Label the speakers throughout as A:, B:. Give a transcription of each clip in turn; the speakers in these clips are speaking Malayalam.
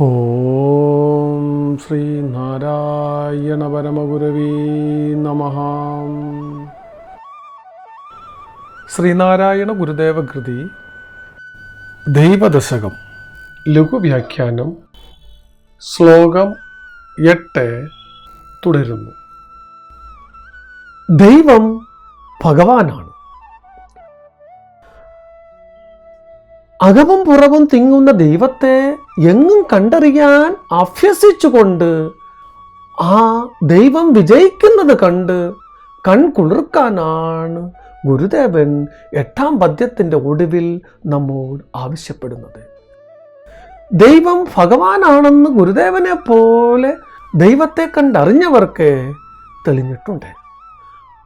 A: ഓം ശ്രീ നാരായണ പരമഗുരവീ നമ. ശ്രീനാരായണ ഗുരുദേവ കൃതി ദൈവദശകം ലഘുവ്യാഖ്യാനം ശ്ലോകം എട്ട് തുടരുന്നു. ദൈവം ഭഗവാനാണ്. അകവും പുറവും തിങ്ങുന്ന ദൈവത്തെ എങ്ങും കണ്ടറിയാൻ അഭ്യസിച്ചുകൊണ്ട് ആ ദൈവം വിജയിക്കുന്നത് കണ്ട് കൺകുളിർക്കാനാണ് ഗുരുദേവൻ എട്ടാം പദ്യത്തിന്റെ ഒടുവിൽ നമ്മോട് ആവശ്യപ്പെടുന്നത്. ദൈവം ഭഗവാനാണെന്ന് ഗുരുദേവനെ പോലെ ദൈവത്തെ കണ്ടറിഞ്ഞവർക്ക് തെളിഞ്ഞിട്ടുണ്ട്.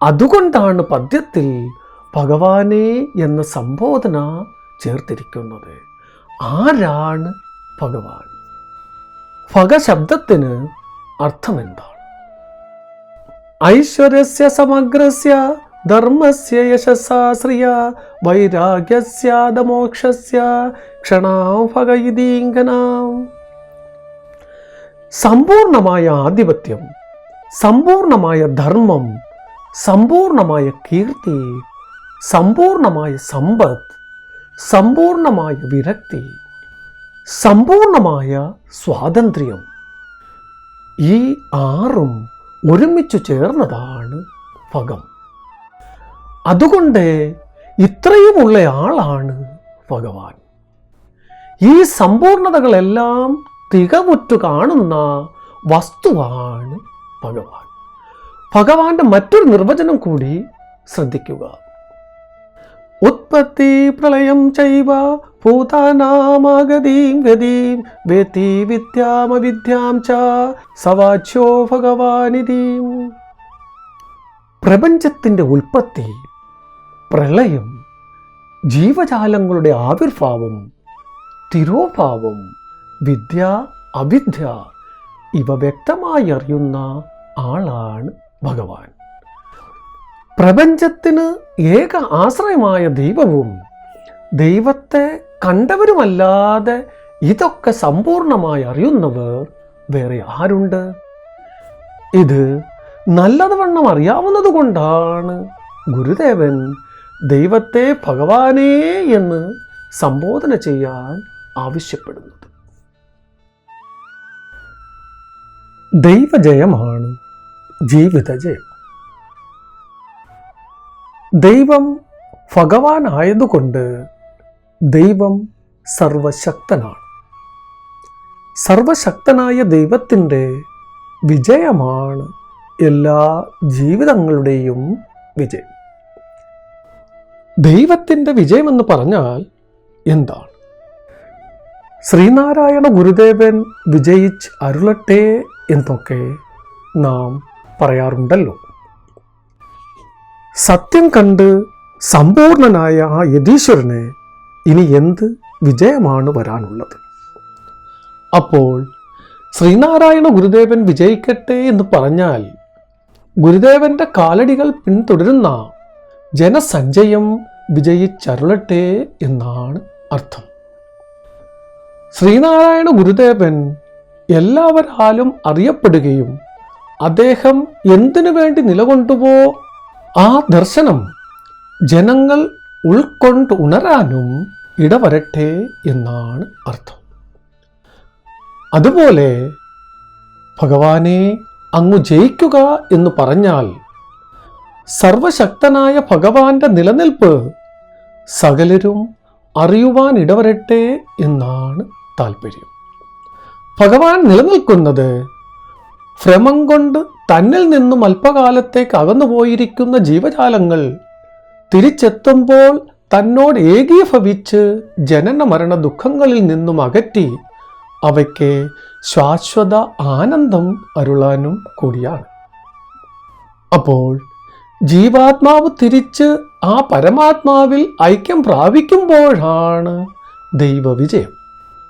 A: അതുകൊണ്ടാണ് പദ്യത്തിൽ ഭഗവാനെ എന്ന സംബോധന ചേർത്തിരിക്കുന്നത് ആരാണ് ഭഗവാൻ? ഭഗശബ്ദത്തിന് അർത്ഥമെന്താണ്? ഐശ്വര്യസ്യ സമഗ്രസ്യ ധർമ്മസ്യ യശസാശ്രിയ വൈരാഗ്യസ്യാദമോക്ഷസ്യ ക്ഷണാം സമ്പൂർണമായ ആധിപത്യം സമ്പൂർണമായ ധർമ്മം സമ്പൂർണമായ കീർത്തി സമ്പൂർണമായ സമ്പത്ത് സമ്പൂർണമായ വിരക്തി സമ്പൂർണമായ സ്വാതന്ത്ര്യം. ഈ ആറും ഒരുമിച്ച് ചേർന്നതാണ് ഫകം അതുകൊണ്ട് ഇത്രയുമുള്ള ആളാണ് ഭഗവാൻ. ഈ സമ്പൂർണതകളെല്ലാം തികവുറ്റു കാണുന്ന വസ്തുവാണ് ഭഗവാൻ. ഭഗവാന്റെ മറ്റൊരു നിർവചനം കൂടി ശ്രദ്ധിക്കുക. ഉത്പത്തി പ്രളയം ചൈവ ഭൂതാനാമാഗതീം ഗതീം വേത്തി വിദ്യാമവിദ്യാം ച സവാച്യോ ഭഗവാനിതീം. പ്രപഞ്ചത്തിന്റെ ഉൽപ്പത്തി പ്രളയം ജീവജാലങ്ങളുടെ ആവിർഭാവം തിരോഭാവം വിദ്യ അവിദ്യ ഇവ വ്യക്തമായി അറിയുന്ന ആളാണ് ഭഗവാൻ. പ്രപഞ്ചത്തിന് ഏക ആശ്രയമായ ദൈവവും ദൈവത്തെ കണ്ടവരുമല്ലാതെ ഇതൊക്കെ സമ്പൂർണമായി അറിയുന്നവർ വേറെ ആരുണ്ട്? ഇത് നല്ലതുവണ്ണം അറിയാവുന്നത് കൊണ്ടാണ് ഗുരുദേവൻ ദൈവത്തെ ഭഗവാനേ എന്ന് സംബോധന ചെയ്യാൻ ആവശ്യപ്പെടുന്നത്. ദൈവജയമാണ് ജീവിതജയം. ദൈവം ഭഗവാനായതുകൊണ്ട് ദൈവം സർവശക്തനാണ്. സർവശക്തനായ ദൈവത്തിന്റെ വിജയമാണ് എല്ലാ ജീവിതങ്ങളുടെയും വിജയം. ദൈവത്തിന്റെ വിജയമെന്ന് പറഞ്ഞാൽ എന്താണ്? ശ്രീനാരായണ ഗുരുദേവൻ വിജയിച്ച് അരുളട്ടെ എന്നൊക്കെ നാം പറയാറുണ്ടല്ലോ. സത്യം കണ്ട് സമ്പൂർണനായ ആ യതീശ്വരന് ഇനി എന്ത് വിജയമാണ് വരാനുള്ളത്? അപ്പോൾ ശ്രീനാരായണ ഗുരുദേവൻ വിജയിക്കട്ടെ എന്ന് പറഞ്ഞാൽ ഗുരുദേവന്റെ കാലടികൾ പിന്തുടരുന്ന ജനസഞ്ചയം വിജയിച്ചരുളട്ടെ എന്നാണ് അർത്ഥം. ശ്രീനാരായണ ഗുരുദേവൻ എല്ലാവരാലും അറിയപ്പെടുകയും അദ്ദേഹം എന്തിനു വേണ്ടി നിലകൊണ്ടുവോ ആ ദർശനം ജനങ്ങൾ ഉൾക്കൊണ്ട് ഉണരാനും ഇടവരട്ടെ എന്നാണ് അർത്ഥം. അതുപോലെ ഭഗവാനെ അങ്ങു ജയിക്കുക എന്ന് പറഞ്ഞാൽ സർവശക്തനായ ഭഗവാന്റെ നിലനിൽപ്പ് സകലരും അറിയുവാൻ ഇടവരട്ടെ എന്നാണ് താല്പര്യം ഭഗവാൻ നിലനിൽക്കുന്നത് ഭ്രമം കൊണ്ട് തന്നിൽ നിന്നും അല്പകാലത്തേക്ക് അകന്നുപോയിരിക്കുന്ന ജീവജാലങ്ങൾ തിരിച്ചെത്തുമ്പോൾ തന്നോട് ഏകീഭവിച്ച് ജനന മരണ ദുഃഖങ്ങളിൽ നിന്നും അകറ്റി അവയ്ക്ക് ശാശ്വത ആനന്ദം അരുളാനും കൂടിയാണ്. അപ്പോൾ ജീവാത്മാവ് തിരിച്ച് ആ പരമാത്മാവിൽ ഐക്യം പ്രാപിക്കുമ്പോഴാണ് ദൈവവിജയം.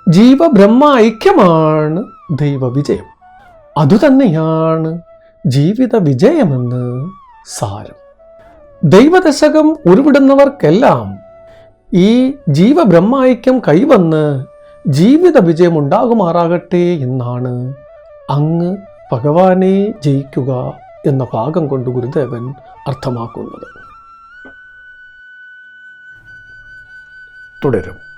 A: ജീവബ്രഹ്മ ഐക്യമാണ് ദൈവവിജയം. അതുതന്നെയാണ് ജീവിത വിജയമെന്ന് സാരം. ദൈവദശകം ഉരുവിടുന്നവർക്കെല്ലാം ഈ ജീവബ്രഹ്മായിക്യം കൈവന്ന് ജീവിത വിജയം ഉണ്ടാകുമാറാകട്ടെ എന്നാണ് അങ്ങ് ഭഗവാനെ ജയിക്കുക എന്ന ഭാഗം കൊണ്ട് ഗുരുദേവൻ അർത്ഥമാക്കുന്നത്. തുടരും.